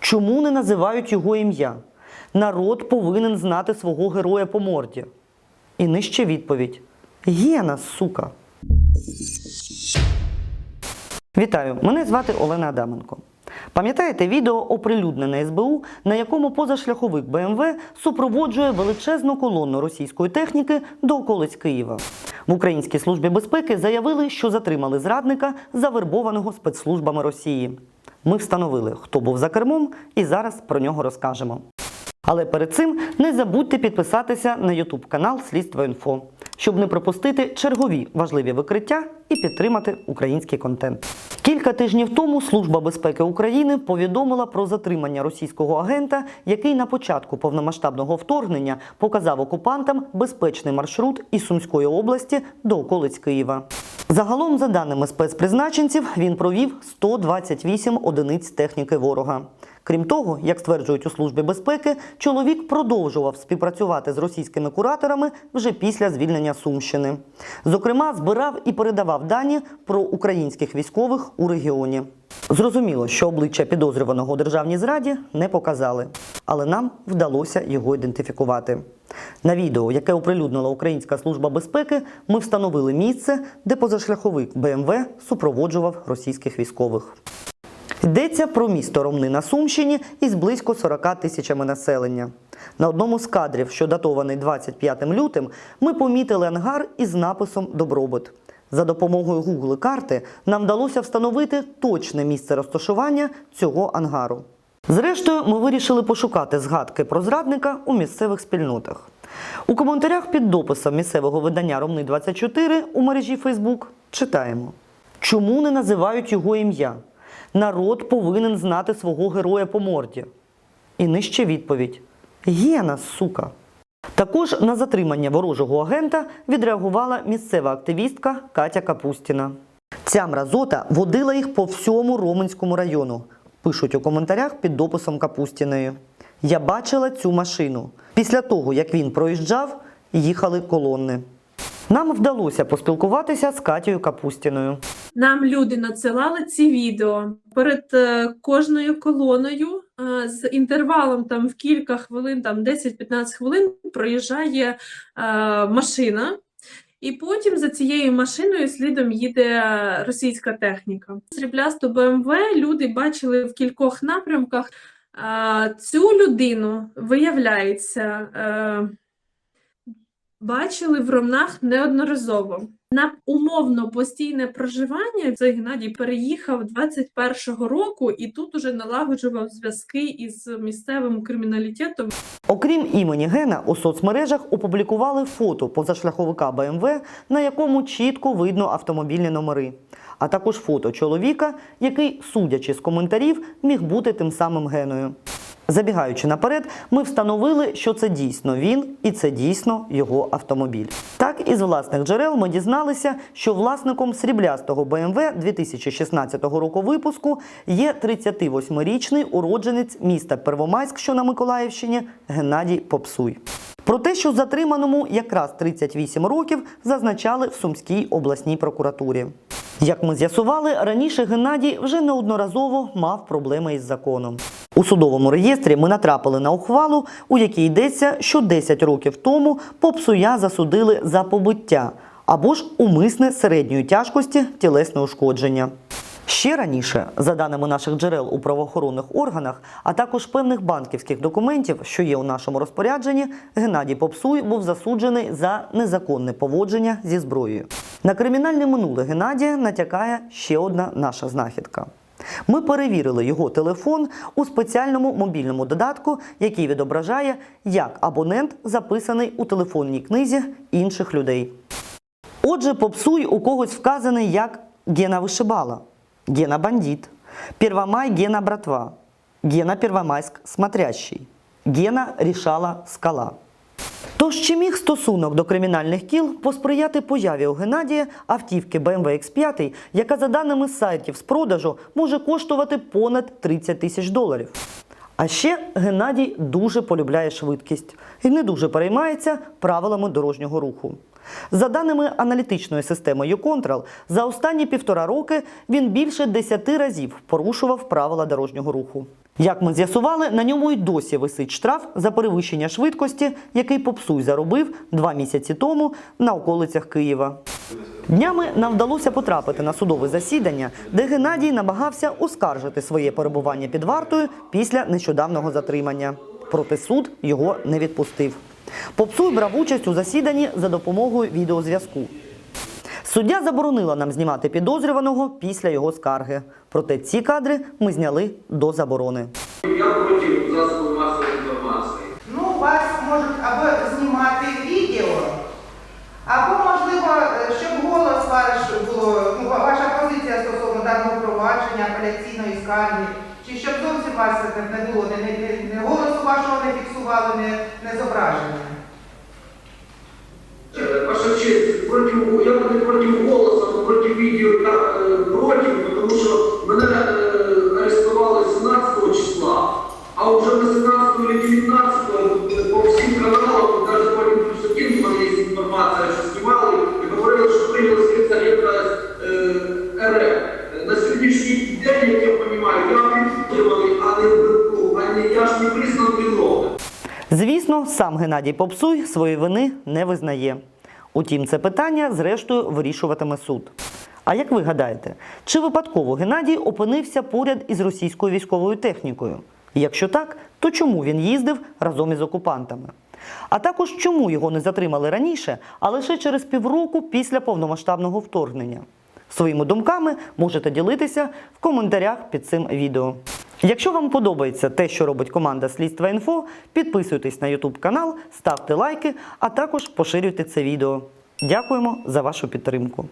Чому не називають його ім'я? Народ повинен знати свого героя по морді. І нижче відповідь: Гена, сука. Вітаю! Мене звати Олена Адаменко. Пам'ятаєте відео оприлюднене СБУ, на якому позашляховик БМВ супроводжує величезну колонну російської техніки до околиць Києва? В Українській службі безпеки заявили, що затримали зрадника, завербованого спецслужбами Росії. Ми встановили, хто був за кермом, і зараз про нього розкажемо. Але перед цим не забудьте підписатися на YouTube канал Слідство Інфо, щоб не пропустити чергові важливі викриття і підтримати український контент. Кілька тижнів тому Служба безпеки України повідомила про затримання російського агента, який на початку повномасштабного вторгнення показав окупантам безпечний маршрут із Сумської області до околиць Києва. Загалом, за даними спецпризначенців, він провів 128 одиниць техніки ворога. Крім того, як стверджують у службі безпеки, чоловік продовжував співпрацювати з російськими кураторами вже після звільнення Сумщини. Зокрема, збирав і передавав дані про українських військових у регіоні. Зрозуміло, що обличчя підозрюваного у державній зраді не показали, але нам вдалося його ідентифікувати. На відео, яке оприлюднила Українська служба безпеки, ми встановили місце, де позашляховик БМВ супроводжував російських військових. Йдеться про місто Ромни на Сумщині із близько 40 тисячами населення. На одному з кадрів, що датований 25 лютим, ми помітили ангар із написом Добробут. За допомогою Google карти нам вдалося встановити точне місце розташування цього ангару. Зрештою, ми вирішили пошукати згадки про зрадника у місцевих спільнотах. У коментарях під дописом місцевого видання Ромни 24 у мережі Facebook читаємо: Чому не називають його ім'я? Народ повинен знати свого героя по морді. І нижче відповідь: Гена, сука. Також на затримання ворожого агента відреагувала місцева активістка Катя Капустіна. Ця мразота водила їх по всьому Роменському району. Пишуть у коментарях під дописом Капустіної. Я бачила цю машину. Після того, як він проїжджав, їхали колони. Нам вдалося поспілкуватися з Катєю Капустіною. Нам люди надсилали ці відео перед е, кожною колоною е, з інтервалом там в кілька хвилин, там 10-15 хвилин проїжджає е, машина, і потім за цією машиною слідом їде російська техніка. Сріблясту БМВ люди бачили в кількох напрямках. Е, Цю людину виявляється. Бачили в Ромнах неодноразово. На умовно постійне проживання цей Геннадій переїхав 21-го року і тут уже налагоджував зв'язки із місцевим криміналітетом. Окрім імені Гена, у соцмережах опублікували фото позашляховика БМВ, на якому чітко видно автомобільні номери, а також фото чоловіка, який, судячи з коментарів, міг бути тим самим Геною. Забігаючи наперед, ми встановили, що це дійсно він і це дійсно його автомобіль. Так, із власних джерел ми дізналися, що власником сріблястого BMW 2016 року випуску є 38-річний уродженець міста Первомайськ, що на Миколаївщині, Геннадій Попсуй. Про те, що затриманому якраз 38 років, зазначали в Сумській обласній прокуратурі. Як ми з'ясували, раніше Геннадій вже неодноразово мав проблеми із законом. У судовому реєстрі ми натрапили на ухвалу, у якій йдеться, що 10 років тому попсуя засудили за побиття або ж умисне середньої тяжкості тілесне ушкодження. Ще раніше, за даними наших джерел у правоохоронних органах, а також певних банківських документів, що є у нашому розпорядженні, Геннадій Попсуй був засуджений за незаконне поводження зі зброєю. На кримінальне минуле Геннадія натякає ще одна наша знахідка. Ми перевірили його телефон у спеціальному мобільному додатку, який відображає, як абонент записаний у телефонній книзі інших людей. Отже, попсуй у когось вказаний як Гена Вишибала, Гена Бандит, Первомай Гена Братва, Гена Первомайськ Смотрящий, Гена Рішала Скала. Тож чи міг стосунок до кримінальних кіл посприяти появі у Геннадія автівки BMW X5, яка за даними сайтів з продажу може коштувати понад 30 тисяч доларів? А ще Геннадій дуже полюбляє швидкість і не дуже переймається правилами дорожнього руху. За даними аналітичної системи YouControl, за останні півтора роки він більше 10 разів порушував правила дорожнього руху. Як ми з'ясували, на ньому й досі висить штраф за перевищення швидкості, який попсуй заробив два місяці тому на околицях Києва. Днями нам вдалося потрапити на судове засідання, де Геннадій намагався оскаржити своє перебування під вартою після нещодавнього затримання. Проте суд його не відпустив. Попсуй брав участь у засіданні за допомогою відеозв'язку. Суддя заборонила нам знімати підозрюваного після його скарги. Проте ці кадри ми зняли до заборони. Я проти засобів масової інформації. Ну, вас можуть або знімати відео, або, можливо, е, щоб голос ваш було, ну, ваша позиція стосовно даного провадження, апеляційної скарги, чи щоб зовсім вас не- не було, не, не, не- не голосу вашого не фіксували, не, не зображення. Е, Ваша честь, проти, я не проти голосу, але проти відео я е, проти, тому що мене е, арестували 17 а вже 18 или 19 по всім каналам, навіть по 1 плюс 1 в мене є інформація, що знімали і говорили, що прийняли слідця е, РФ. На сьогоднішній день, як я розумію, я підтриманий, а не, ну, а не я ж не признан виновним. Звісно, сам Геннадій Попсуй своєї вини не визнає. Утім, це питання, зрештою, вирішуватиме суд. А як ви гадаєте, чи випадково Геннадій опинився поряд із російською військовою технікою? Якщо так, то чому він їздив разом із окупантами? А також чому його не затримали раніше, а лише через півроку після повномасштабного вторгнення? Своїми думками можете ділитися в коментарях під цим відео. Якщо вам подобається те, що робить команда Слідства інфо, підписуйтесь на YouTube канал, ставте лайки, а також поширюйте це відео. Дякуємо за вашу підтримку.